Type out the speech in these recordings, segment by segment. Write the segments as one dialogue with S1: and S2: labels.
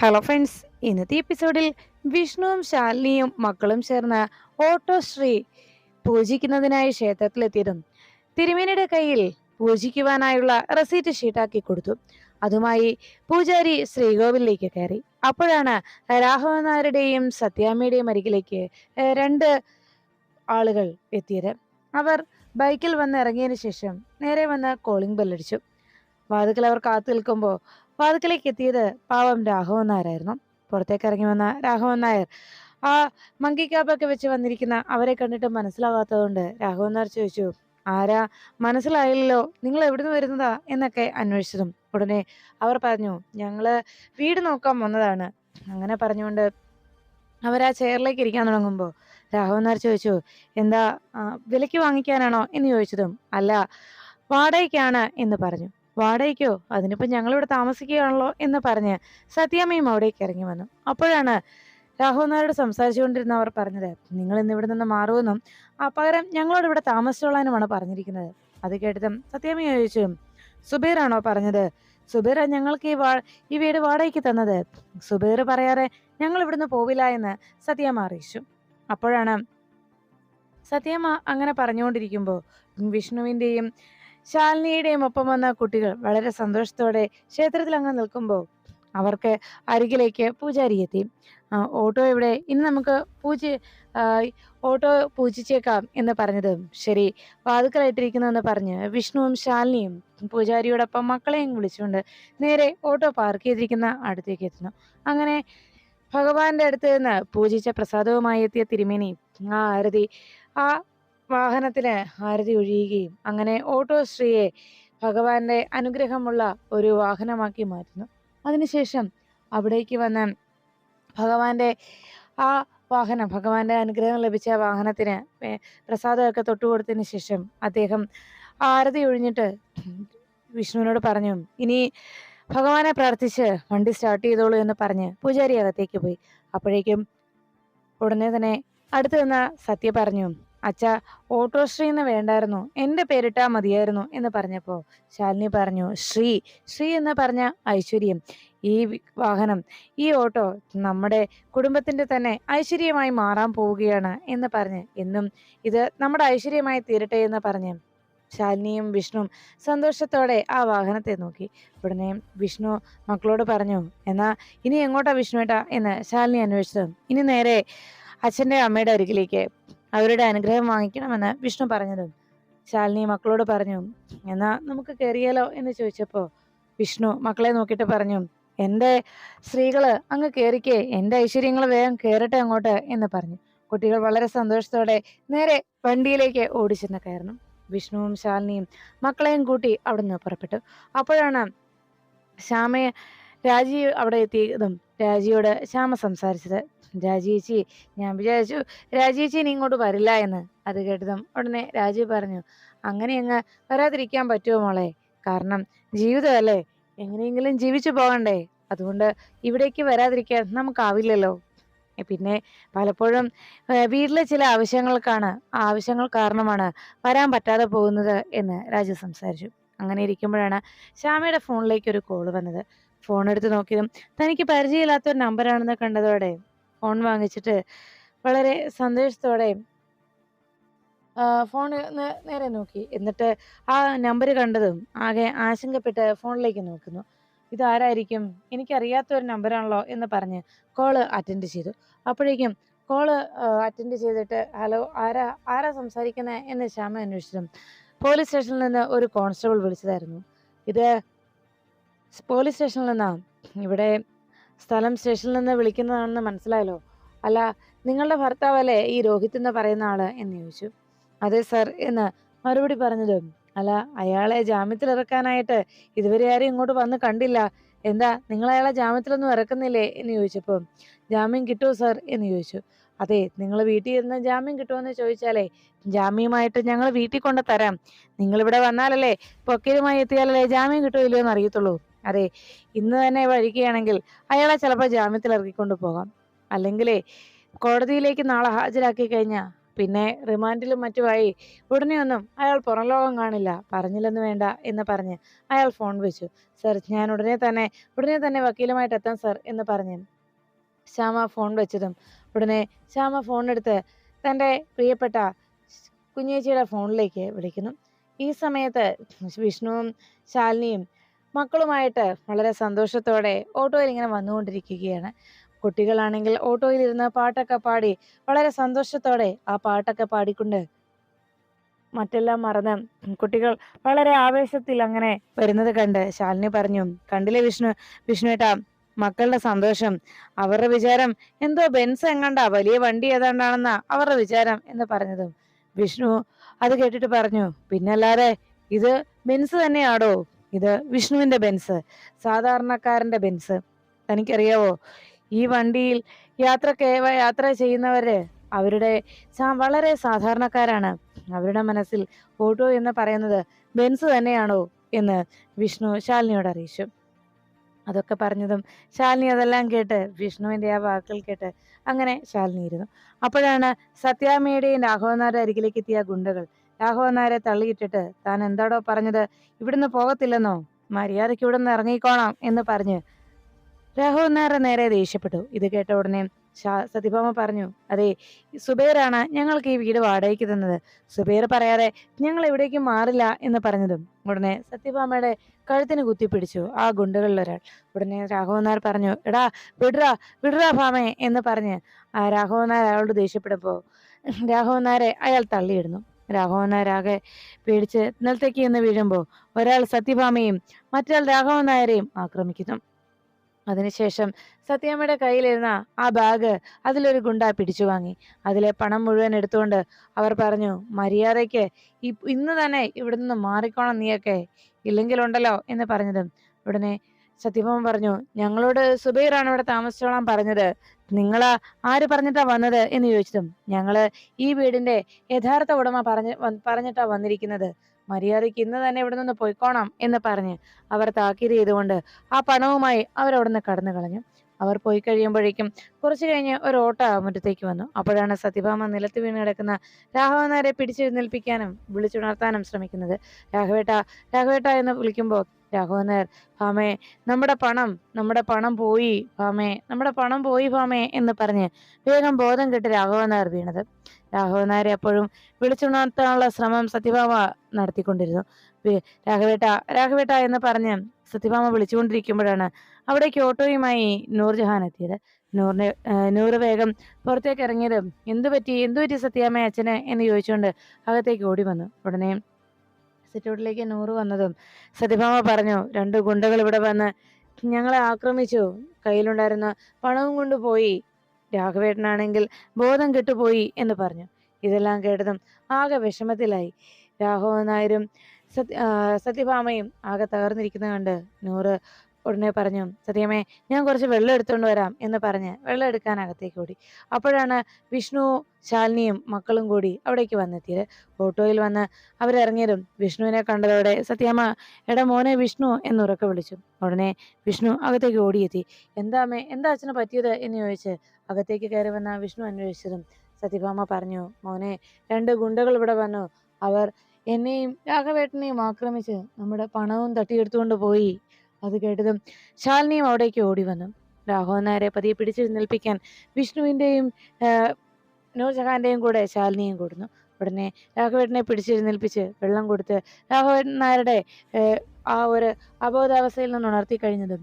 S1: Hello friends ഇന്നത്തെ എപ്പിസോഡിൽ വിഷ്ണുവും ശാലിനിയും മക്കളും ചേർന്ന് ഓട്ടോശ്രീ പൂജിക്കുന്നതിനായി ക്ഷേത്രത്തിലെത്തിയതും തിരുമേനിയുടെ കയ്യിൽ പൂജിക്കുവാനായുള്ള റെസീറ്റ് ഷീട്ടാക്കി കൊടുത്തു. അതുമായി പൂജാരി ശ്രീകോവിലേക്ക് കയറി. അപ്പോഴാണ് രാഘവൻ നായരുടെയും സത്യാമ്മയുടെയും അരികിലേക്ക് രണ്ട് ആളുകൾ എത്തിയത്. അവർ ബൈക്കിൽ വന്ന് ഇറങ്ങിയതിന് ശേഷം നേരെ വന്ന് കോളിംഗ് ബെല്ലടിച്ചു വാതുക്കൽ അവർ കാത്തു നിൽക്കുമ്പോൾ വാതുക്കലേക്ക് എത്തിയത് പാവം രാഘവൻ നായരായിരുന്നു. പുറത്തേക്ക് ഇറങ്ങി വന്ന രാഘവൻ നായർ. ആ മങ്കി ക്യാബൊക്കെ വെച്ച് വന്നിരിക്കുന്ന അവരെ കണ്ടിട്ട് മനസ്സിലാവാത്തതുകൊണ്ട് രാഘവൻ നായർ ചോദിച്ചു ആരാ? മനസ്സിലായില്ലല്ലോ. നിങ്ങൾ എവിടുന്ന് വരുന്നതാ? എന്നൊക്കെ അന്വേഷിച്ചതും ഉടനെ അവർ പറഞ്ഞു ഞങ്ങൾ വീട് നോക്കാൻ വന്നതാണ്. അങ്ങനെ പറഞ്ഞുകൊണ്ട് അവർ ആ ചെയറിലേക്ക് ഇരിക്കാൻ തുടങ്ങുമ്പോൾ രാഘവൻ നായർ ചോദിച്ചു എന്താ വിലയ്ക്ക് വാങ്ങിക്കാനാണോ? എന്ന് ചോദിച്ചതും അല്ല വാടകയ്ക്കാണ് എന്ന് പറഞ്ഞു. വാടകയ്ക്കോ? അതിനിപ്പോ ഞങ്ങളിവിടെ താമസിക്കുകയാണല്ലോ എന്ന് പറഞ്ഞ് സത്യാമ്മയും അവിടേക്ക് ഇറങ്ങി വന്നു. അപ്പോഴാണ് രാഘവൻ നായരോട് സംസാരിച്ചുകൊണ്ടിരുന്ന അവർ പറഞ്ഞത് നിങ്ങൾ ഇന്ന് ഇവിടെ നിന്ന് മാറുമെന്നും ആ പകരം ഞങ്ങളോട് ഇവിടെ താമസിച്ചോളാനുമാണ് പറഞ്ഞിരിക്കുന്നത്. അത് കേട്ടതും സത്യാമ്മ ചോദിച്ചു സുബൈറാണോ പറഞ്ഞത്? സുബൈറ ഞങ്ങൾക്ക് ഈ വാ ഈ വീട് വാടകയ്ക്ക് തന്നത്. സുബൈർ പറയാതെ ഞങ്ങൾ ഇവിടുന്ന് പോവില്ല എന്ന് സത്യാമ്മ അറിയിച്ചു. അപ്പോഴാണ് സത്യാമ്മ അങ്ങനെ പറഞ്ഞുകൊണ്ടിരിക്കുമ്പോൾ വിഷ്ണുവിന്റെയും ശാലിനിയുടെയും ഒപ്പം വന്ന കുട്ടികൾ വളരെ സന്തോഷത്തോടെ ക്ഷേത്രത്തിൽ അങ്ങ് നിൽക്കുമ്പോൾ അവർക്ക് അരികിലേക്ക് പൂജാരി എത്തി. ഓട്ടോ ഇവിടെ ഇന്ന് നമുക്ക് പൂജ ഓട്ടോ പൂജിച്ചേക്കാം എന്ന് പറഞ്ഞതും. ശരി വാതുക്കലായിട്ടിരിക്കുന്നെന്ന് പറഞ്ഞ് വിഷ്ണുവും ശാലിനിയും പൂജാരിയോടൊപ്പം മക്കളെയും വിളിച്ചുകൊണ്ട് നേരെ ഓട്ടോ പാർക്ക് ചെയ്തിരിക്കുന്ന അടുത്തേക്ക് എത്തുന്നു. അങ്ങനെ ഭഗവാന്റെ അടുത്ത് നിന്ന് പൂജിച്ച പ്രസാദവുമായി എത്തിയ തിരുമേനി ആ ആരതി ആ വാഹനത്തിന് ആരതി ഒഴിയുകയും അങ്ങനെ ഓട്ടോ ശ്രീയെ ഭഗവാന്റെ അനുഗ്രഹമുള്ള ഒരു വാഹനമാക്കി മാറ്റുന്നു. അതിനുശേഷം അവിടേക്ക് വന്ന ഭഗവാന്റെ ആ വാഹനം ഭഗവാന്റെ അനുഗ്രഹം ലഭിച്ച വാഹനത്തിന് പ്രസാദമൊക്കെ തൊട്ടുകൊടുത്തതിന് ശേഷം അദ്ദേഹം ആരതി ഒഴിഞ്ഞിട്ട് വിഷ്ണുവിനോട് പറഞ്ഞു ഇനി ഭഗവാനെ പ്രാർത്ഥിച്ച് വണ്ടി സ്റ്റാർട്ട് ചെയ്തോളൂ എന്ന് പറഞ്ഞ് പൂജാരി അകത്തേക്ക് പോയി. അപ്പോഴേക്കും ഉടനെ തന്നെ അടുത്ത് നിന്ന സത്യ പറഞ്ഞു അച്ഛ എന്ന് വേണ്ടായിരുന്നു. എന്റെ പേരിട്ടാ മതിയായിരുന്നു എന്ന് പറഞ്ഞപ്പോ ശാലിനി പറഞ്ഞു ശ്രീ ശ്രീ എന്ന് പറഞ്ഞ ഐശ്വര്യം ഈ വാഹനം ഈ ഓട്ടോ നമ്മുടെ കുടുംബത്തിന്റെ തന്നെ ഐശ്വര്യമായി മാറാൻ പോവുകയാണ് എന്ന് പറഞ്ഞ് എന്നും ഇത് നമ്മുടെ ഐശ്വര്യമായി തീരട്ടെ എന്ന് പറഞ്ഞ് ശാലിനിയും വിഷ്ണുവും സന്തോഷത്തോടെ ആ വാഹനത്തെ നോക്കി. ഉടനെ വിഷ്ണു മക്കളോട് പറഞ്ഞു എന്നാ ഇനി എങ്ങോട്ടാ വിഷ്ണുവേട്ടാ? എന്ന് ശാലിനി അന്വേഷിച്ചു. ഇനി നേരെ അച്ഛന്റെ അമ്മയുടെ അരികിലേക്ക് അവരുടെ അനുഗ്രഹം വാങ്ങിക്കണമെന്ന് വിഷ്ണു പറഞ്ഞതും ശാലിനി മക്കളോട് പറഞ്ഞു. എന്നാ നമുക്ക് കയറിയാലോ എന്ന് ചോദിച്ചപ്പോൾ വിഷ്ണു മക്കളെ നോക്കിയിട്ട് പറഞ്ഞു എന്റെ സ്ത്രീകൾ അങ്ങ് കയറിക്കേ എന്റെ ഐശ്വര്യങ്ങൾ വേഗം കയറട്ടെ അങ്ങോട്ട് എന്ന് പറഞ്ഞു. കുട്ടികൾ വളരെ സന്തോഷത്തോടെ നേരെ വണ്ടിയിലേക്ക് ഓടിച്ചെന്ന് കയറുന്നു. വിഷ്ണുവും ശാലിനിയും മക്കളെയും കൂട്ടി അവിടുന്ന് പുറപ്പെട്ടു. അപ്പോഴാണ് ശ്യാമയെ രാജി അവിടെ എത്തിയതും രാജിയോട് ശ്യാമ സംസാരിച്ചത്. രാജിയേച്ചി ഞാൻ വിചാരിച്ചു രാജിയേച്ചി ഇനി ഇങ്ങോട്ട് വരില്ല എന്ന്. അത് കേട്ടതും ഉടനെ രാജി പറഞ്ഞു അങ്ങനെ അങ്ങ് വരാതിരിക്കാൻ പറ്റുമോ മോളെ? കാരണം ജീവിതമല്ലേ? എങ്ങനെയെങ്കിലും ജീവിച്ചു പോകണ്ടേ. അതുകൊണ്ട് ഇവിടേക്ക് വരാതിരിക്കാൻ നമുക്കാവില്ലല്ലോ. പിന്നെ പലപ്പോഴും വീട്ടിലെ ചില ആവശ്യങ്ങൾക്കാണ് ആവശ്യങ്ങൾ കാരണമാണ് വരാൻ പറ്റാതെ പോകുന്നത് എന്ന് രാജു സംസാരിച്ചു. അങ്ങനെ ഇരിക്കുമ്പോഴാണ് ശ്യാമയുടെ ഫോണിലേക്ക് ഒരു കോൾ വന്നത്. ഫോൺ എടുത്ത് നോക്കിയതും തനിക്ക് പരിചയമില്ലാത്ത ഒരു നമ്പറാണെന്ന് കണ്ടതോടെ ഫോൺ വാങ്ങിച്ചിട്ട് വളരെ സന്തോഷത്തോടെ ഫോൺ നേരെ നോക്കി. എന്നിട്ട് ആ നമ്പർ കണ്ടതും ആകെ ആശങ്കപ്പെട്ട് ഫോണിലേക്ക് നോക്കുന്നു. ഇതാരായിരിക്കും? എനിക്കറിയാത്ത ഒരു നമ്പറാണല്ലോ എന്ന് പറഞ്ഞ് കോൾ അറ്റൻഡ് ചെയ്തു. അപ്പോഴേക്കും കോൾ അറ്റൻഡ് ചെയ്തിട്ട് ഹലോ ആരാ ആരാ സംസാരിക്കുന്നത് എന്ന് ശ്യാമ അന്വേഷിച്ചതും പോലീസ് സ്റ്റേഷനിൽ നിന്ന് ഒരു കോൺസ്റ്റബിൾ വിളിച്ചതായിരുന്നു. ഇത് പോലീസ് സ്റ്റേഷനിൽ നിന്നാ? ഇവിടെ സ്ഥലം സ്റ്റേഷനിൽ നിന്ന് വിളിക്കുന്നതാണെന്ന് മനസ്സിലായല്ലോ. അല്ല നിങ്ങളുടെ ഭർത്താവല്ലേ ഈ രോഹിത് എന്ന് പറയുന്ന ആൾ എന്ന് ചോദിച്ചു. അതെ സർ എന്ന് മറുപടി പറഞ്ഞതും അല്ല അയാളെ ജാമ്യത്തിൽ ഇറക്കാനായിട്ട് ഇതുവരെ ആരും ഇങ്ങോട്ട് വന്ന് കണ്ടില്ല. എന്താ നിങ്ങൾ അയാളെ ജാമ്യത്തിലൊന്നും ഇറക്കുന്നില്ലേ? എന്ന് ചോദിച്ചപ്പോൾ ജാമ്യം കിട്ടുമോ സർ? എന്ന് ചോദിച്ചു. അതെ നിങ്ങൾ വീട്ടിൽ ഇരുന്ന് ജാമ്യം കിട്ടുമെന്ന് ചോദിച്ചാലേ ജാമ്യമായിട്ട് ഞങ്ങൾ വീട്ടിൽ കൊണ്ട് തരാം നിങ്ങളിവിടെ വന്നാലല്ലേ പൊക്കലുമായി എത്തിയാലല്ലേ ജാമ്യം കിട്ടുമല്ലോ എന്ന് അറിയത്തുള്ളൂ. അതെ ഇന്ന് തന്നെ വരികയാണെങ്കിൽ അയാളെ ചിലപ്പോൾ ജാമ്യത്തിൽ ഇറക്കിക്കൊണ്ട് പോകാം. അല്ലെങ്കിലേ കോടതിയിലേക്ക് നാളെ ഹാജരാക്കി കഴിഞ്ഞാൽ പിന്നെ റിമാൻഡിലും മറ്റുമായി ഉടനെയൊന്നും അയാൾ പുറം ലോകം കാണില്ല പറഞ്ഞില്ലെന്ന് വേണ്ട എന്ന് പറഞ്ഞ് അയാൾ ഫോൺ വെച്ചു സർ ഞാൻ ഉടനെ തന്നെ ഉടനെ തന്നെ വക്കീലുമായിട്ട് എത്താം സർ എന്ന് പറഞ്ഞു ശ്യാമ ഫോൺ വെച്ചതും ഉടനെ ശ്യാമ ഫോൺ എടുത്ത് തന്റെ പ്രിയപ്പെട്ട കുഞ്ഞേച്ചിയുടെ ഫോണിലേക്ക് വിളിക്കുന്നു. ഈ സമയത്ത് വിഷ്ണുവും ശാലിനിയും മക്കളുമായിട്ട് വളരെ സന്തോഷത്തോടെ ഓട്ടോയിൽ ഇങ്ങനെ വന്നുകൊണ്ടിരിക്കുകയാണ്. കുട്ടികളാണെങ്കിൽ ഓട്ടോയിൽ ഇരുന്ന് പാട്ടൊക്കെ പാടി വളരെ സന്തോഷത്തോടെ ആ പാട്ടൊക്കെ പാടിക്കൊണ്ട് മറ്റെല്ലാം മറന്ന് കുട്ടികൾ വളരെ ആവേശത്തിൽ അങ്ങനെ വരുന്നത് കണ്ട് ശാലിനി പറഞ്ഞു കണ്ടില്ലേ വിഷ്ണു? വിഷ്ണുവേട്ടാ മക്കളുടെ സന്തോഷം. അവരുടെ വിചാരം എന്തോ ബെൻസ് എങ്ങണ്ട? വലിയ വണ്ടി ഏതാണ്ടാണെന്നാ അവരുടെ വിചാരം എന്ന് പറഞ്ഞതും. വിഷ്ണു അത് കേട്ടിട്ട് പറഞ്ഞു പിന്നല്ലാതെ ഇത് ബെൻസ് തന്നെയാടോ? ഇത് വിഷ്ണുവിന്റെ ബെൻസ് സാധാരണക്കാരന്റെ ബെൻസ്. തനിക്കറിയാവോ ഈ വണ്ടിയിൽ യാത്ര യാത്ര ചെയ്യുന്നവര് അവരുടെ വളരെ സാധാരണക്കാരാണ്. അവരുടെ മനസ്സിൽ ഓട്ടോ എന്ന് പറയുന്നത് ബെൻസ് തന്നെയാണോ എന്ന് വിഷ്ണു ശാലിനിയോട് അറിയിച്ചു. അതൊക്കെ പറഞ്ഞതും ശാലിനി അതെല്ലാം കേട്ട് വിഷ്ണുവിന്റെ ആ വാക്കുകൾ കേട്ട് അങ്ങനെ ശാലിനി ഇരുന്നു. അപ്പോഴാണ് സത്യാമ്മയുടെയും രാഘവനാരുടെ അരികിലേക്ക് എത്തിയ ഗുണ്ടകൾ. രാഘവനാരെ തള്ളിയിട്ടിട്ട് താൻ എന്താടോ പറഞ്ഞത്? ഇവിടുന്ന് പോകത്തില്ലെന്നോ? മര്യാദയ്ക്ക് ഇവിടുന്ന് ഇറങ്ങിക്കോണം എന്ന് പറഞ്ഞ് രാഘവനാരുടെ നേരെ ദേഷ്യപ്പെട്ടു. ഇത് കേട്ട ഉടനെ സതിഭാമ പറഞ്ഞു അതെ സുബേറാണ് ഞങ്ങൾക്ക് ഈ വീട് വാടകയ്ക്ക് തന്നത്. സുബേർ പറയാതെ ഞങ്ങൾ എവിടേക്കും മാറില്ല എന്ന് പറഞ്ഞതും ഉടനെ സത്യഭാമയുടെ കഴുത്തിന് കുത്തിപ്പിടിച്ചു ആ ഗുണ്ടകളിൽ ഒരാൾ. ഉടനെ രാഘവനാർ പറഞ്ഞു എടാ വിടുറാ വിടുറാ ഭാമേ എന്ന് പറഞ്ഞ് ആ രാഘവനാർ അയാളോട് ദേഷ്യപ്പെടുമ്പോ രാഘവനാരെ അയാൾ തള്ളിയിടുന്നു. രാഘവൻ നായർ പേടിച്ച് നിലത്തേക്ക് എന്ന് വീഴുമ്പോൾ ഒരാൾ സത്യഭാമയും മറ്റൊരാൾ രാഘവൻ നായരെയും ആക്രമിക്കുന്നു. അതിനുശേഷം സത്യാമ്മയുടെ കയ്യിലിരുന്ന ആ ബാഗ് അതിലൊരു ഗുണ്ട പിടിച്ചു വാങ്ങി. അതിലെ പണം മുഴുവൻ എടുത്തുകൊണ്ട് അവർ പറഞ്ഞു മര്യാദയ്ക്ക് ഇന്ന് തന്നെ ഇവിടെ നിന്ന് മാറിക്കോണം നീയൊക്കെ. ഇല്ലെങ്കിലുണ്ടല്ലോ എന്ന് പറഞ്ഞതും. ഉടനെ സത്യഭാമ പറഞ്ഞു ഞങ്ങളോട് സുബൈറാണ് ഇവിടെ താമസിച്ചോളാൻ പറഞ്ഞത്. നിങ്ങൾ ആര് പറഞ്ഞിട്ടാ വന്നത് എന്ന് ചോദിച്ചതും ഞങ്ങൾ ഈ വീടിന്റെ യഥാർത്ഥ ഉടമ പറഞ്ഞ് പറഞ്ഞിട്ടാ വന്നിരിക്കുന്നത്. മര്യാദയ്ക്ക് ഇന്ന് തന്നെ ഇവിടെ നിന്ന് പോയിക്കോണം എന്ന് പറഞ്ഞ് അവർ താക്കീത് ചെയ്തുകൊണ്ട് ആ പണവുമായി അവരവിടുന്ന് കടന്നു കളഞ്ഞു. അവർ പോയി കഴിയുമ്പോഴേക്കും കുറച്ചു കഴിഞ്ഞ് ഒരു ഓട്ട മുറ്റത്തേക്ക് വന്നു. അപ്പോഴാണ് സത്യഭാമ നിലത്ത് വീണ് കിടക്കുന്ന രാഘവനാരെ പിടിച്ചെഴുന്നേൽപ്പിക്കാനും വിളിച്ചുണർത്താനും ശ്രമിക്കുന്നത്. രാഘവേട്ട രാഘവേട്ട എന്ന് വിളിക്കുമ്പോൾ രാഘവൻ നായർ. ഭാമേ നമ്മുടെ പണം നമ്മുടെ പണം പോയി ഭാമേ നമ്മുടെ പണം പോയി ഭാമേ എന്ന് പറഞ്ഞ് വേഗം ബോധം കെട്ട് രാഘവൻ നായർ വീണത്. രാഘവൻ നായരെ അപ്പോഴും വിളിച്ചുണർത്താനുള്ള ശ്രമം സത്യഭാമ നടത്തിക്കൊണ്ടിരുന്നു. രാഘവേട്ട രാഘവേട്ട എന്ന് പറഞ്ഞ് സത്യഭാമ വിളിച്ചുകൊണ്ടിരിക്കുമ്പോഴാണ് അവിടേക്ക് ഓട്ടോയുമായി നൂർജഹാൻ എത്തിയത്. നൂറിന് നൂറ് വേഗം പുറത്തേക്ക് ഇറങ്ങിയത് എന്തു എന്തുപറ്റി എന്തു പറ്റി സത്യാമ്മ അച്ഛന് എന്ന് ചോദിച്ചുകൊണ്ട് അകത്തേക്ക് ഓടി വന്നു. ഉടനെ സിറ്റൗട്ടിലേക്ക് നൂറ് വന്നതും സത്യഭാമ പറഞ്ഞു രണ്ട് ഗുണ്ടകൾ ഇവിടെ വന്ന് ഞങ്ങളെ ആക്രമിച്ചു. കയ്യിലുണ്ടായിരുന്ന പണവും കൊണ്ടുപോയി രാഘവേട്ടനാണെങ്കിൽ ബോധം കെട്ടുപോയി എന്ന് പറഞ്ഞു. ഇതെല്ലാം കേട്ടതും ആകെ വിഷമത്തിലായി. രാഘവൻ നായരും സത്യ സത്യഭാമയും ആകെ തകർന്നിരിക്കുന്നത് കണ്ട് നൂറ് ഉടനെ പറഞ്ഞു സത്യമേ ഞാൻ കുറച്ച് വെള്ളം എടുത്തുകൊണ്ട് വരാം എന്ന് പറഞ്ഞ് വെള്ളം എടുക്കാൻ അകത്തേക്ക് ഓടി. അപ്പോഴാണ് വിഷ്ണു ശാലിനിയും മക്കളും കൂടി അവിടേക്ക് വന്നെത്തിയത്. ഓട്ടോയിൽ വന്ന് അവരിറങ്ങിയതും വിഷ്ണുവിനെ കണ്ടതോടെ സത്യാമ്മ എടാ മോനെ വിഷ്ണു എന്ന് ഉറക്കെ വിളിച്ചു. ഉടനെ വിഷ്ണു അകത്തേക്ക് ഓടിയെത്തി. എന്താ അമ്മേ എന്താ അച്ഛന് പറ്റിയത്? എന്ന് ചോദിച്ച് അകത്തേക്ക് കയറി വന്ന വിഷ്ണു അന്വേഷിച്ചതും സത്യഭാമ പറഞ്ഞു മോനെ രണ്ട് ഗുണ്ടകൾ ഇവിടെ വന്നു. അവർ എന്നെയും രാഘവേട്ടനെയും ആക്രമിച്ച് നമ്മുടെ പണവും തട്ടിയെടുത്തുകൊണ്ട് പോയി. അത് കേട്ടതും ശാലിനിയും അവിടേക്ക് ഓടി വന്നു രാഘവൻ നായരെ പതിയെ പിടിച്ചെഴുന്നേൽപ്പിക്കാൻ വിഷ്ണുവിന്റെയും നൂർജഹാന്റെയും കൂടെ ശാലിനിയും കൂടുന്നു. ഉടനെ രാഘവേട്ടനെ പിടിച്ചെഴുന്നേൽപ്പിച്ച് വെള്ളം കൊടുത്ത് രാഘവേട്ടൻ നായരുടെ ആ ഒരു അബോധാവസ്ഥയിൽ നിന്ന് ഉണർത്തി കഴിഞ്ഞതും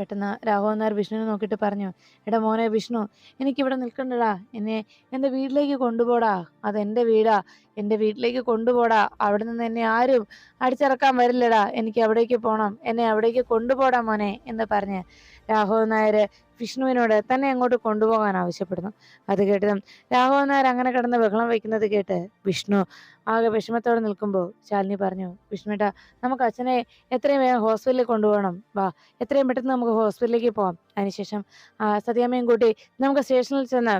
S1: പെട്ടെന്ന് രാഘവനാർ വിഷ്ണുവിനെ നോക്കിയിട്ട് പറഞ്ഞു എടാ മോനെ വിഷ്ണു എനിക്കിവിടെ നിൽക്കണ്ടടാ. എന്നെ എന്റെ വീട്ടിലേക്ക് കൊണ്ടുപോടാ. അതെന്റെ വീടാ. എന്റെ വീട്ടിലേക്ക് കൊണ്ടുപോടാ. അവിടെ നിന്ന് എന്നെ ആരും അടിച്ചിറക്കാൻ വരില്ലടാ. എനിക്ക് അവിടേക്ക് പോകണം എന്നെ അവിടേക്ക് കൊണ്ടുപോടാ മോനെ എന്ന് പറഞ്ഞ് രാഘവൻ നായർ വിഷ്ണുവിനോട് തന്നെ അങ്ങോട്ട് കൊണ്ടുപോകാൻ ആവശ്യപ്പെടുന്നു. അത് കേട്ടതും രാഘവൻ അങ്ങനെ കിടന്ന് ബഹളം വയ്ക്കുന്നത് കേട്ട് വിഷ്ണു ആകെ വിഷമത്തോടെ നിൽക്കുമ്പോൾ ശാലിനി പറഞ്ഞു വിഷ്ണുട്ടാ നമുക്ക് അച്ഛനെ എത്രയും വേഗം ഹോസ്പിറ്റലിൽ കൊണ്ടുപോകണം. വാ എത്രയും പെട്ടെന്ന് നമുക്ക് ഹോസ്പിറ്റലിലേക്ക് പോകാം അതിനുശേഷം സത്യാമ്മയും കൂട്ടി നമുക്ക് സ്റ്റേഷനിൽ ചെന്ന്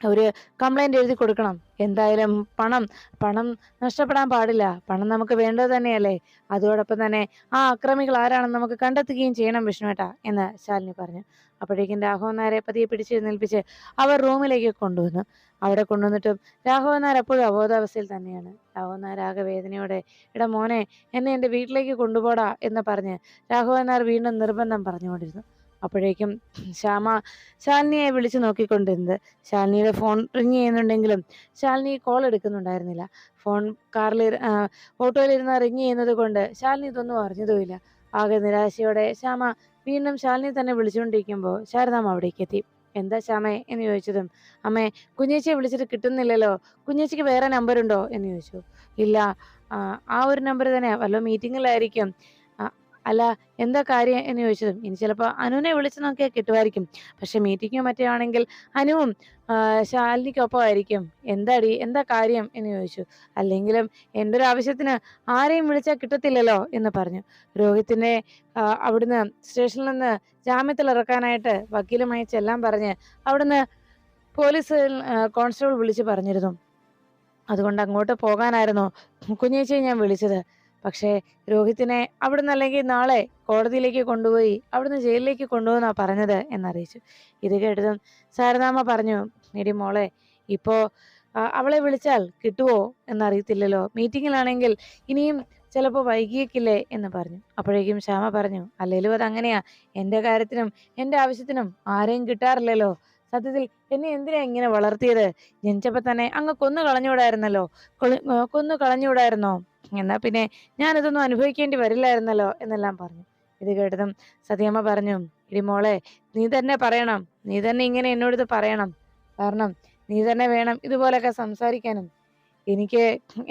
S1: ഒരു കംപ്ലൈന്റ് എഴുതി കൊടുക്കണം. എന്തായാലും പണം പണം നഷ്ടപ്പെടാൻ പാടില്ല. പണം നമുക്ക് വേണ്ടത് തന്നെയല്ലേ. അതോടൊപ്പം തന്നെ ആ അക്രമികൾ ആരാണെന്ന് നമുക്ക് കണ്ടെത്തുകയും ചെയ്യണം വിഷ്ണുവേട്ട എന്ന് ശാലിനി പറഞ്ഞു. അപ്പോഴേക്കും രാഘവൻ നായരെ പതിയെ പിടിച്ചെഴുന്നേൽപ്പിച്ച് അവർ റൂമിലേക്ക് കൊണ്ടുവന്നു. അവിടെ കൊണ്ടുവന്നിട്ടും രാഘവൻ നായർ എപ്പോഴും അബോധാവസ്ഥയിൽ തന്നെയാണ്. രാഘവൻ നായർ ആകെ വേദനയോടെ എടാ മോനെ എന്നെ എന്റെ വീട്ടിലേക്ക് കൊണ്ടുപോടാ എന്ന് പറഞ്ഞ് രാഘവൻ നായർ വീണ്ടും നിർബന്ധം പറഞ്ഞുകൊണ്ടിരുന്നു. അപ്പോഴേക്കും ശ്യാമ ശാലിനിയെ വിളിച്ചു നോക്കിക്കൊണ്ടിരുന്നത്. ശാലിനിയുടെ ഫോൺ റിങ് ചെയ്യുന്നുണ്ടെങ്കിലും ശാലിനി കോൾ എടുക്കുന്നുണ്ടായിരുന്നില്ല. ഫോൺ കാറിൽ ഓട്ടോയിലിരുന്ന് റിങ് ചെയ്യുന്നത് കൊണ്ട് ശാലിനി ഇതൊന്നും അറിഞ്ഞതുമില്ല. ആകെ നിരാശയോടെ ശ്യാമ വീണ്ടും ശാലിനി തന്നെ വിളിച്ചുകൊണ്ടിരിക്കുമ്പോൾ ശാരദാമ്മ അവിടേക്ക് എത്തി എന്താ ശ്യാമേ? എന്ന് ചോദിച്ചതും അമ്മേ കുഞ്ഞേച്ചിയെ വിളിച്ചിട്ട് കിട്ടുന്നില്ലല്ലോ. കുഞ്ഞേച്ചിക്ക് വേറെ നമ്പർ ഉണ്ടോ? എന്ന് ചോദിച്ചു. ഇല്ല. ആ, ഒരു നമ്പർ തന്നെ. വല്ല മീറ്റിങ്ങിലായിരിക്കും അല്ല എന്താ കാര്യം എന്ന് ചോദിച്ചതും ഇനി ചിലപ്പോൾ അനുവിനെ വിളിച്ചു നോക്കിയാൽ കിട്ടുമായിരിക്കും. പക്ഷെ മീറ്റിങ്ങോ മറ്റോ ആണെങ്കിൽ അനുവും ശാലിനിക്കൊപ്പമായിരിക്കും എന്താടി എന്താ കാര്യം എന്ന് ചോദിച്ചു. അല്ലെങ്കിലും എന്റെ ഒരു ആവശ്യത്തിന് ആരെയും വിളിച്ചാൽ കിട്ടത്തില്ലല്ലോ എന്ന് പറഞ്ഞു. രോഹിത്തിനെ അവിടുന്ന് സ്റ്റേഷനിൽ നിന്ന് ജാമ്യത്തിൽ ഇറക്കാനായിട്ട് വക്കീലുമായി ചെല്ലാൻ പറഞ്ഞ് അവിടുന്ന് പോലീസ് കോൺസ്റ്റബിൾ വിളിച്ച് പറഞ്ഞിരുന്നു. അതുകൊണ്ട് അങ്ങോട്ട് പോകാനായിരുന്നു. കുഞ്ഞേച്ചിയെ ഞാൻ വിളിച്ചത്. പക്ഷേ രോഹിത്തിനെ അവിടുന്ന് അല്ലെങ്കിൽ നാളെ കോടതിയിലേക്ക് കൊണ്ടുപോയി അവിടുന്ന് ജയിലിലേക്ക് കൊണ്ടുപോകുന്നാ പറഞ്ഞത് എന്നറിയിച്ചു. ഇത് കേട്ടതും സാരനാമ പറഞ്ഞു എടി മോളെ ഇപ്പോൾ അവളെ വിളിച്ചാൽ കിട്ടുവോ എന്നറിയത്തില്ലല്ലോ. മീറ്റിങ്ങിലാണെങ്കിൽ ഇനിയും ചിലപ്പോൾ വൈകിയേക്കില്ലേ എന്ന് പറഞ്ഞു. അപ്പോഴേക്കും ശ്യാമ പറഞ്ഞു അല്ലേലും അത് അങ്ങനെയാ എന്റെ കാര്യത്തിനും എന്റെ ആവശ്യത്തിനും ആരെയും കിട്ടാറില്ലല്ലോ. സത്യത്തിൽ എന്നെ എന്തിനാ ഇങ്ങനെ വളർത്തിയത്? ജനിച്ചപ്പോൾ തന്നെ അങ്ങ് കൊന്നു കളഞ്ഞുകൂടായിരുന്നല്ലോ? കൊന്നു കളഞ്ഞുകൂടായിരുന്നോ? എന്നാ പിന്നെ ഞാനിതൊന്നും അനുഭവിക്കേണ്ടി വരില്ലായിരുന്നല്ലോ എന്നെല്ലാം പറഞ്ഞു. ഇത് കേട്ടതും സത്യമ്മ പറഞ്ഞു ഇടി മോളെ നീ തന്നെ പറയണം. നീ തന്നെ ഇങ്ങനെ എന്നോട് ഇത് പറയണം. കാരണം നീ തന്നെ വേണം ഇതുപോലൊക്കെ സംസാരിക്കാനും. എനിക്ക്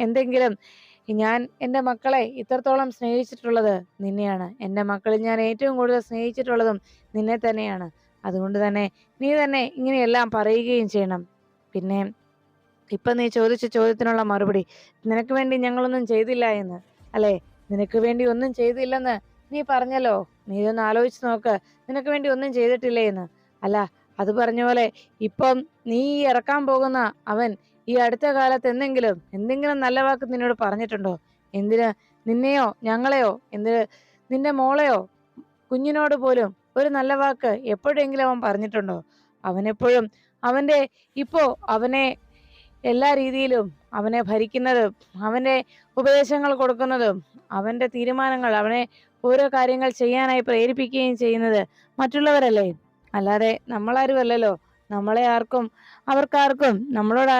S1: എന്തെങ്കിലും ഞാൻ എന്റെ മക്കളെ ഇത്രത്തോളം സ്നേഹിച്ചിട്ടുള്ളത് നിന്നെയാണ്. എന്റെ മക്കളിൽ ഞാൻ ഏറ്റവും കൂടുതൽ സ്നേഹിച്ചിട്ടുള്ളതും നിന്നെ തന്നെയാണ്. അതുകൊണ്ട് തന്നെ നീ തന്നെ ഇങ്ങനെയെല്ലാം പറയുകയും ചെയ്യണം. പിന്നെ ഇപ്പം നീ ചോദിച്ച ചോദ്യത്തിനുള്ള മറുപടി നിനക്ക് വേണ്ടി ഞങ്ങളൊന്നും ചെയ്തില്ല എന്ന് അല്ലേ? നിനക്ക് വേണ്ടി ഒന്നും ചെയ്തില്ലെന്ന് നീ പറഞ്ഞല്ലോ. നീ ഒന്ന് ആലോചിച്ച് നോക്ക്. നിനക്ക് വേണ്ടി ഒന്നും ചെയ്തിട്ടില്ലേ എന്ന്. അല്ല അത് പറഞ്ഞ പോലെ ഇപ്പം നീ ഇറക്കാൻ പോകുന്ന അവൻ ഈ അടുത്ത കാലത്ത് എന്തെങ്കിലും എന്തെങ്കിലും നല്ല വാക്ക് നിന്നോട് പറഞ്ഞിട്ടുണ്ടോ? എന്തിന്? നിന്നെയോ ഞങ്ങളെയോ? എന്തിന്? നിന്റെ മോളെയോ? കുഞ്ഞിനോട് പോലും ഒരു നല്ല വാക്ക് എപ്പോഴെങ്കിലും അവൻ പറഞ്ഞിട്ടുണ്ടോ? അവനെപ്പോഴും അവന്റെ ഇപ്പോൾ അവനെ എല്ലാ രീതിയിലും അവനെ ഭരിക്കുന്നതും അവന്റെ ഉപദേശങ്ങൾ കൊടുക്കുന്നതും അവന്റെ തീരുമാനങ്ങൾ അവനെ ഓരോ കാര്യങ്ങൾ ചെയ്യാനായി പ്രേരിപ്പിക്കുകയും ചെയ്യുന്നത് മറ്റുള്ളവരല്ലേ? അല്ലാതെ നമ്മളാരും അല്ലല്ലോ നമ്മളെ ആർക്കും അവർക്കാർക്കും നമ്മളോട്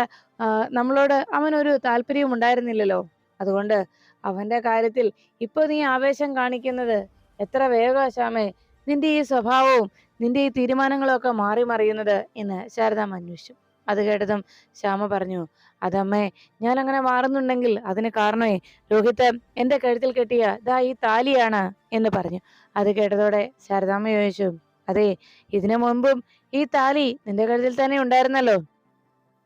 S1: നമ്മളോട് അവനൊരു താല്പര്യവും ഉണ്ടായിരുന്നില്ലല്ലോ. അതുകൊണ്ട് അവന്റെ കാര്യത്തിൽ ഇപ്പൊ നീ ആവേശം കാണിക്കുന്നത് എത്ര വേഗവശാമേ നിന്റെ ഈ സ്വഭാവവും നിന്റെ ഈ തീരുമാനങ്ങളും ഒക്കെ മാറി മറിയുന്നത് എന്ന് ശാരദാമ്മ അന്വേഷിച്ചു. അത് കേട്ടതും ശ്യാമ പറഞ്ഞു അതമ്മേ ഞാൻ അങ്ങനെ മാറുന്നുണ്ടെങ്കിൽ അതിന് കാരണമേ രോഹിത് എന്റെ കഴുത്തിൽ കെട്ടിയ ദാ ഈ താലിയാണ് എന്ന് പറഞ്ഞു. അത് കേട്ടതോടെ ശാരദാമ്മ ചോദിച്ചു അതെ ഇതിനു മുമ്പും ഈ താലി നിന്റെ കഴുത്തിൽ തന്നെ ഉണ്ടായിരുന്നല്ലോ.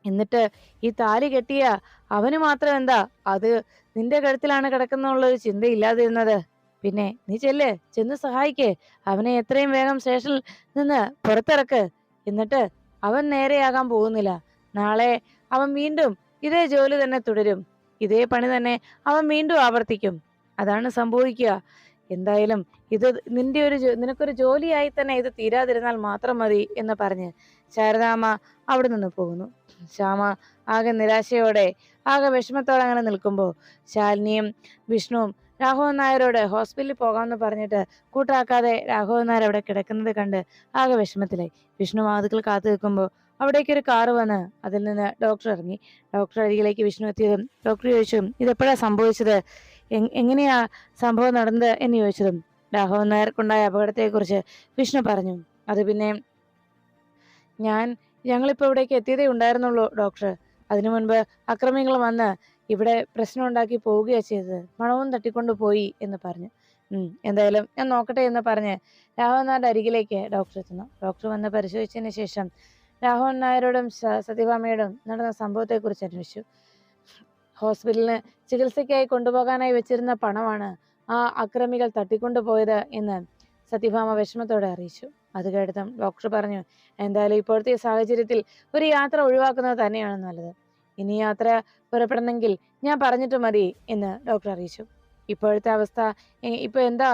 S1: എന്നിട്ട് ഈ താലി കെട്ടിയ അവന് മാത്രം എന്താ അത് നിന്റെ കഴുത്തിലാണ് കിടക്കുന്നുള്ള ഒരു ചിന്തയില്ലാതിരുന്നത്? പിന്നെ നീ ചെല്ല് ചെന്ന് സഹായിക്ക്. അവനെ എത്രയും വേഗം സ്റ്റേഷനിൽ നിന്ന് പുറത്തിറക്ക്. എന്നിട്ട് അവൻ നേരെയാകാൻ പോകുന്നില്ല. നാളെ അവൻ വീണ്ടും ഇതേ ജോലി തന്നെ തുടരും. ഇതേ പണി തന്നെ അവൻ വീണ്ടും ആവർത്തിക്കും. അതാണ് സംഭവിക്കുക. എന്തായാലും ഇത് നിന്റെ ഒരു നിനക്കൊരു ജോലിയായി തന്നെ ഇത് തീരാതിരുന്നാൽ മാത്രം മതി എന്ന് പറഞ്ഞ് ശാരദാമ്മ അവിടെ നിന്ന് പോകുന്നു. ശ്യാമ ആകെ നിരാശയോടെ ആകെ വിഷമത്തോടെ അങ്ങനെ നിൽക്കുമ്പോൾ ശാലിനിയും വിഷ്ണുവും രാഘവൻ നായരോട് ഹോസ്പിറ്റലിൽ പോകാമെന്ന് പറഞ്ഞിട്ട് കൂട്ടാക്കാതെ രാഘവൻ നായർ അവിടെ കിടക്കുന്നത് കണ്ട് ആകെ വിഷമത്തിലായി. വിഷ്ണു വാതുക്കൾ കാത്തു നിൽക്കുമ്പോൾ അവിടേക്ക് ഒരു കാറ് വന്ന് അതിൽ നിന്ന് ഡോക്ടർ ഇറങ്ങി. ഡോക്ടർ അരികിലേക്ക് വിഷ്ണു എത്തിയതും ഡോക്ടർ ചോദിച്ചു ഇതെപ്പോഴാണ് സംഭവിച്ചത്? എങ്- എങ്ങനെയാ സംഭവം നടന്നത്? എന്ന് ചോദിച്ചതും രാഘവൻ നായർക്കുണ്ടായ അപകടത്തെക്കുറിച്ച് വിഷ്ണു പറഞ്ഞു. അത് പിന്നെ ഞാൻ ഞങ്ങളിപ്പോൾ ഇവിടേക്ക് എത്തിയതേ ഉണ്ടായിരുന്നുള്ളൂ ഡോക്ടർ അതിനു മുൻപ് അക്രമികൾ വന്ന് ഇവിടെ പ്രശ്നം ഉണ്ടാക്കി പോവുകയാണ് ചെയ്തത്. മണവും തട്ടിക്കൊണ്ട് പോയി എന്ന് പറഞ്ഞു. എന്തായാലും ഞാൻ നോക്കട്ടെ എന്ന് പറഞ്ഞ് രാഹുൽ നായരുടെ അരികിലേക്ക് ഡോക്ടർ എത്തുന്നു. ഡോക്ടർ വന്ന് പരിശോധിച്ചതിന് ശേഷം രാഹുൽ നായരോടും സത്യഭാമയോടും നടന്ന സംഭവത്തെക്കുറിച്ച് അന്വേഷിച്ചു. ഹോസ്പിറ്റലിന് ചികിത്സയ്ക്കായി കൊണ്ടുപോകാനായി വെച്ചിരുന്ന പണമാണ് ആ അക്രമികൾ തട്ടിക്കൊണ്ടുപോയത് എന്ന് സത്യഭാമ വിഷമത്തോടെ അറിയിച്ചു. അത് കേട്ടതും ഡോക്ടർ പറഞ്ഞു എന്തായാലും ഇപ്പോഴത്തെ സാഹചര്യത്തിൽ ഒരു യാത്ര ഒഴിവാക്കുന്നത് തന്നെയാണ് നല്ലത്. ഇനി യാത്ര പുറപ്പെടണമെങ്കിൽ ഞാൻ പറഞ്ഞിട്ട് മതി എന്ന് ഡോക്ടർ അറിയിച്ചു. ഇപ്പോഴത്തെ അവസ്ഥ ഇപ്പൊ എന്താ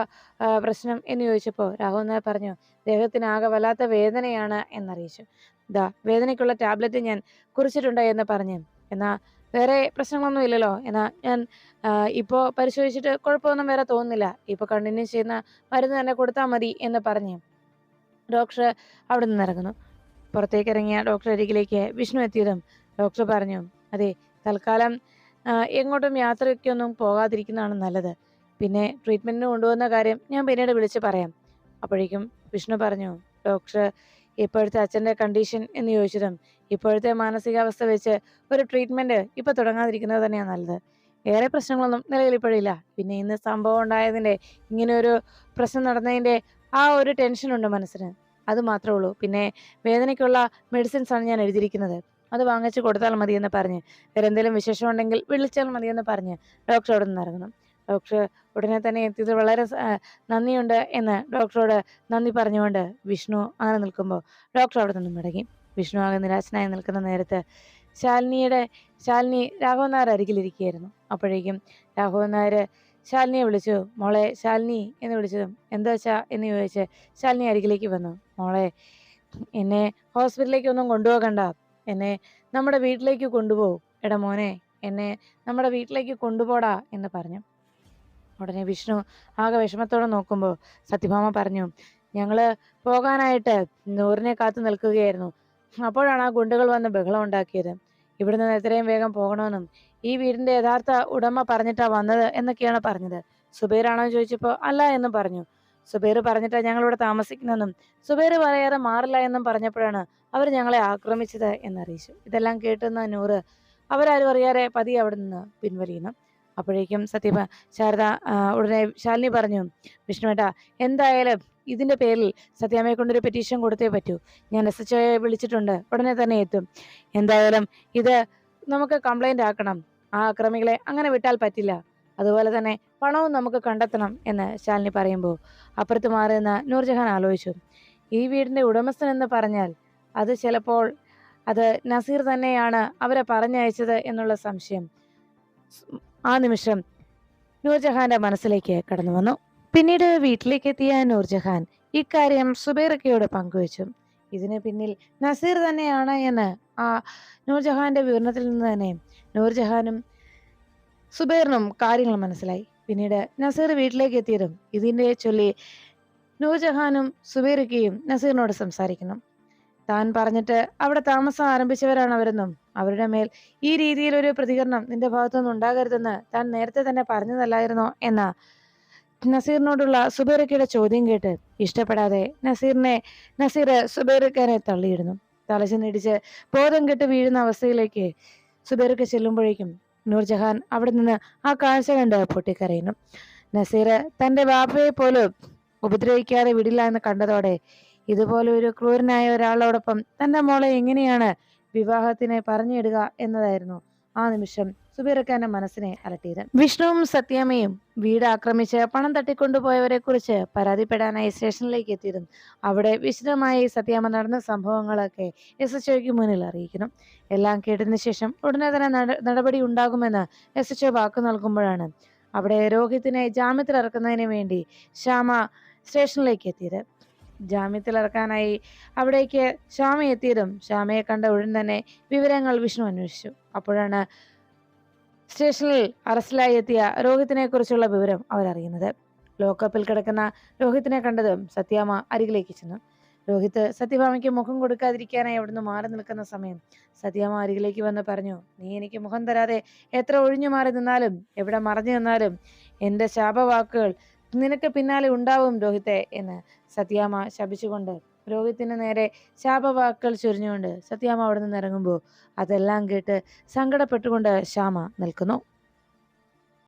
S1: പ്രശ്നം എന്ന് ചോദിച്ചപ്പോൾ രാഹുൽ നായർ പറഞ്ഞു ദേഹത്തിന് ആകെ വല്ലാത്ത വേദനയാണ് എന്നറിയിച്ചു. ദാ വേദനയ്ക്കുള്ള ടാബ്ലറ്റ് ഞാൻ കുറിച്ചിട്ടുണ്ട് എന്ന് പറഞ്ഞു. എന്നാ വേറെ പ്രശ്നങ്ങളൊന്നും ഇല്ലല്ലോ. എന്നാ ഞാൻ ഇപ്പോൾ ഇപ്പോ പരിശോധിച്ചിട്ട് കുഴപ്പമൊന്നും വേറെ തോന്നുന്നില്ല. ഇപ്പൊ കണ്ടിന്യൂ ചെയ്യുന്ന മരുന്ന് തന്നെ കൊടുത്താൽ മതി എന്ന് പറഞ്ഞു. ഡോക്ടർ അവിടെ നിന്ന് ഇറങ്ങുന്നു. പുറത്തേക്ക് ഇറങ്ങിയ ഡോക്ടർ അരികിലേക്ക് വിഷ്ണു എത്തിയതും ഡോക്ടർ പറഞ്ഞു അതെ തൽക്കാലം എങ്ങോട്ടും യാത്രയ്ക്കൊന്നും പോകാതിരിക്കുന്നതാണ് നല്ലത്. പിന്നെ ട്രീറ്റ്മെന്റിന് കൊണ്ടുവന്ന കാര്യം ഞാൻ പിന്നീട് വിളിച്ച് പറയാം. അപ്പോഴേക്കും വിഷ്ണു പറഞ്ഞു ഡോക്ടർ ഇപ്പോഴത്തെ അച്ഛന്റെ കണ്ടീഷൻ എന്ന് ചോദിച്ചതും ഇപ്പോഴത്തെ മാനസികാവസ്ഥ വെച്ച് ഒരു ട്രീറ്റ്മെന്റ് ഇപ്പോൾ തുടങ്ങാതിരിക്കുന്നത് തന്നെയാണ് നല്ലത്. ഏറെ പ്രശ്നങ്ങളൊന്നും നിലവിൽ ഇപ്പോഴില്ല. പിന്നെ ഇന്ന് സംഭവം ഉണ്ടായതിന്റെ ഇങ്ങനെ ഒരു പ്രശ്നം നടന്നതിന്റെ ആ ഒരു ടെൻഷനുണ്ട് മനസ്സിന്. അത് മാത്രമേ ഉള്ളൂ. പിന്നെ വേദനയ്ക്കുള്ള മെഡിസിൻസാണ് ഞാൻ എഴുതിയിരിക്കുന്നത്. അത് വാങ്ങിച്ചു കൊടുത്താൽ മതി എന്ന് പറഞ്ഞ്. വേറെ എന്തെങ്കിലും വിശേഷം ഉണ്ടെങ്കിൽ വിളിച്ചാൽ മതി എന്ന് പറഞ്ഞ് ഡോക്ടർ അവിടെ നിന്ന് ഇറങ്ങണം. ഡോക്ടർ ഉടനെ തന്നെ എത്തിയത് വളരെ നന്ദിയുണ്ട് എന്ന് ഡോക്ടറോട് നന്ദി പറഞ്ഞുകൊണ്ട് വിഷ്ണു അങ്ങനെ നിൽക്കുമ്പോൾ ഡോക്ടർ അവിടെ നിന്ന് മടങ്ങി. വിഷ്ണു ആകെ നിരാശനായി നിൽക്കുന്ന നേരത്ത് ശാലിനിയുടെ ശാലിനി രാഘവൻ നായർ അരികിലിരിക്കുകയായിരുന്നു. അപ്പോഴേക്കും രാഘവൻ നായർ ശാലിനിയെ വിളിച്ചു മോളെ ശാലിനി എന്ന് വിളിച്ചതും എന്താ വെച്ചാ എന്ന് ചോദിച്ച് ശാലിനി അരികിലേക്ക് വന്നു. മോളെ എന്നെ ഹോസ്പിറ്റലിലേക്ക് ഒന്നും കൊണ്ടുപോകണ്ട. എന്നെ നമ്മുടെ വീട്ടിലേക്ക് കൊണ്ടുപോകും. എടാ മോനെ എന്നെ നമ്മുടെ വീട്ടിലേക്ക് കൊണ്ടുപോടാ എന്ന് പറഞ്ഞു. ഉടനെ വിഷ്ണു ആകെ വിഷമത്തോടെ നോക്കുമ്പോൾ സത്യഭാമ പറഞ്ഞു ഞങ്ങൾ പോകാനായിട്ട് നൂറിനെ കാത്തു നിൽക്കുകയായിരുന്നു. അപ്പോഴാണ് ആ ഗുണ്ടുകൾ വന്ന് ബഹളം ഉണ്ടാക്കിയത്. ഇവിടുന്ന് എത്രയും വേഗം പോകണമെന്നും ഈ വീടിന്റെ യഥാർത്ഥ ഉടമ പറഞ്ഞിട്ടാ വന്നത് എന്നൊക്കെയാണ് പറഞ്ഞത്. സുബൈറാണോ ചോദിച്ചപ്പോൾ അല്ല എന്നും പറഞ്ഞു. സുബൈർ പറഞ്ഞിട്ടാ ഞങ്ങൾ ഇവിടെ താമസിക്കുന്നെന്നും സുബൈർ പറയാതെ മാറില്ല എന്നും പറഞ്ഞപ്പോഴാണ് അവർ ഞങ്ങളെ ആക്രമിച്ചത് എന്നറിയിച്ചു. ഇതെല്ലാം കേട്ടുന്ന നൂറ് അവരാരും അറിയാതെ പതിയെ അവിടെ നിന്ന് പിൻവലിയുന്നു. അപ്പോഴേക്കും സത്യഭ ശാരദ ഉടനെ ശാലിനി പറഞ്ഞു വിഷ്ണുവേട്ട എന്തായാലും ഇതിന്റെ പേരിൽ സത്യാമ്മയെ കൊണ്ടൊരു പെറ്റീഷൻ കൊടുത്തേ പറ്റൂ. ഞാൻ എസ് എച്ച് ഒയെ വിളിച്ചിട്ടുണ്ട്. ഉടനെ തന്നെ എത്തും. എന്തായാലും ഇത് നമുക്ക് കംപ്ലൈന്റ് ആക്കണം. ആ അക്രമികളെ അങ്ങനെ വിട്ടാൽ പറ്റില്ല. അതുപോലെ തന്നെ പണവും നമുക്ക് കണ്ടെത്തണം എന്ന് ശാലിനി പറയുമ്പോൾ അപ്പുറത്ത് മാറിയെന്ന് നൂർജഹാൻ ആലോചിച്ചു. ഈ വീടിന്റെ ഉടമസ്ഥൻ എന്ന് പറഞ്ഞാൽ അത് ചിലപ്പോൾ അത് നസീർ തന്നെയാണ് അവരെ പറഞ്ഞയച്ചത് എന്നുള്ള സംശയം. ആ നിമിഷം നൂർജഹാന്റെ മനസ്സിലേക്ക് കടന്നു വന്നു. പിന്നീട് വീട്ടിലേക്ക് എത്തിയ നൂർജഹാൻ ഇക്കാര്യം സുബൈറക്കയോട് പങ്കുവച്ചു. ഇതിന് പിന്നിൽ നസീർ തന്നെയാണ് എന്ന് ആ നൂർജഹാന്റെ വിവരണത്തിൽ നിന്ന് തന്നെ നൂർജഹാനും സുബൈറിനും കാര്യങ്ങൾ മനസ്സിലായി. പിന്നീട് നസീർ വീട്ടിലേക്ക് എത്തിയതും ഇതിന്റെ ചൊല്ലി നൂർജഹാനും സുബൈറക്കയും നസീറിനോട് സംസാരിക്കുന്നു. താൻ പറഞ്ഞിട്ട് അവിടെ താമസം ആരംഭിച്ചവരാണ് അവരെന്നും. അവരുടെ മേൽ ഈ രീതിയിൽ ഒരു പ്രതികരണം നിന്റെ ഭാഗത്തുനിന്ന് ഉണ്ടാകരുതെന്ന് താൻ നേരത്തെ തന്നെ പറഞ്ഞതല്ലായിരുന്നോ എന്ന? നസീറിനോടുള്ള സുബേറക്കയുടെ ചോദ്യം കേട്ട് ഇഷ്ടപ്പെടാതെ നസീറിനെ നസീർ സുബേറക്കാനെ തള്ളിയിടുന്നു. തലച്ചെന്നിടിച്ച് ബോധം കെട്ട് വീഴുന്ന അവസ്ഥയിലേക്ക് സുബേറക്ക ചെല്ലുമ്പോഴേക്കും നൂർജഹാൻ അവിടെ നിന്ന് ആ കാഴ്ച കണ്ട് പൊട്ടിക്കരയുന്നു. നസീർ തന്റെ വാപ്പയെ പോലും ഉപദ്രവിക്കാതെ വിടില്ല എന്ന് കണ്ടതോടെ ഇതുപോലെ ഒരു ക്രൂരനായ ഒരാളോടൊപ്പം തന്റെ മോളെ എങ്ങനെയാണ് വിവാഹത്തിന് പറഞ്ഞിടുക എന്നതായിരുന്നു ആ നിമിഷം സുബീറക്കാന്റെ മനസ്സിനെ അലട്ടിയത്. വിഷ്ണുവും സത്യാമ്മയും വീട് ആക്രമിച്ച് പണം തട്ടിക്കൊണ്ടുപോയവരെ കുറിച്ച് പരാതിപ്പെടാനായി സ്റ്റേഷനിലേക്ക് എത്തിയതും അവിടെ വിശദമായി സത്യാമ്മ നടന്ന സംഭവങ്ങളൊക്കെ എസ് എച്ച് ഒക്ക് മുന്നിൽ അറിയിക്കണം എല്ലാം കേട്ടതിന് ശേഷം ഉടനെ തന്നെ നടപടി ഉണ്ടാകുമെന്ന് എസ് എച്ച് ഒ വാക്ക് നൽകുമ്പോഴാണ് അവിടെ രോഹിത്തിനെ ജാമ്യത്തിൽ ഇറക്കുന്നതിന് വേണ്ടി ശ്യാമ സ്റ്റേഷനിലേക്ക് എത്തിയത്. ജാമ്യത്തിൽ ഇറക്കാനായി അവിടേക്ക് ശ്യാമ എത്തിയതും ശ്യാമയെ കണ്ട ഉടൻ തന്നെ വിവരങ്ങൾ വിഷ്ണു അന്വേഷിച്ചു. അപ്പോഴാണ് സ്റ്റേഷനിൽ അറസ്റ്റിലായി എത്തിയ രോഹിത്തിനെ കുറിച്ചുള്ള വിവരം അവരറിയുന്നത്. ലോക്കപ്പിൽ കിടക്കുന്ന രോഹിത്തിനെ കണ്ടതും സത്യാമ്മ അരികിലേക്ക് ചെന്നു. രോഹിത്ത് സത്യഭാമയ്ക്ക് മുഖം കൊടുക്കാതിരിക്കാനായി അവിടുന്ന് മാറി നിൽക്കുന്ന സമയം സത്യാമ്മ അരികിലേക്ക് വന്ന് പറഞ്ഞു നീ എനിക്ക് മുഖം തരാതെ എത്ര ഒഴിഞ്ഞു മാറി നിന്നാലും എവിടെ മറഞ്ഞു നിന്നാലും എന്റെ ശാപവാക്കുകൾ നിനക്ക് പിന്നാലെ ഉണ്ടാവും രോഹിത്തെ എന്ന് സത്യാമ്മ ശപിച്ചുകൊണ്ട് രോഹിത്തിന് നേരെ ശാപവാക്കുകൾ ചൊരിഞ്ഞുകൊണ്ട് സത്യാമ്മ അവിടെ നിന്ന് ഇറങ്ങുമ്പോൾ അതെല്ലാം കേട്ട് സങ്കടപ്പെട്ടുകൊണ്ട് ശ്യാമ നിൽക്കുന്നു.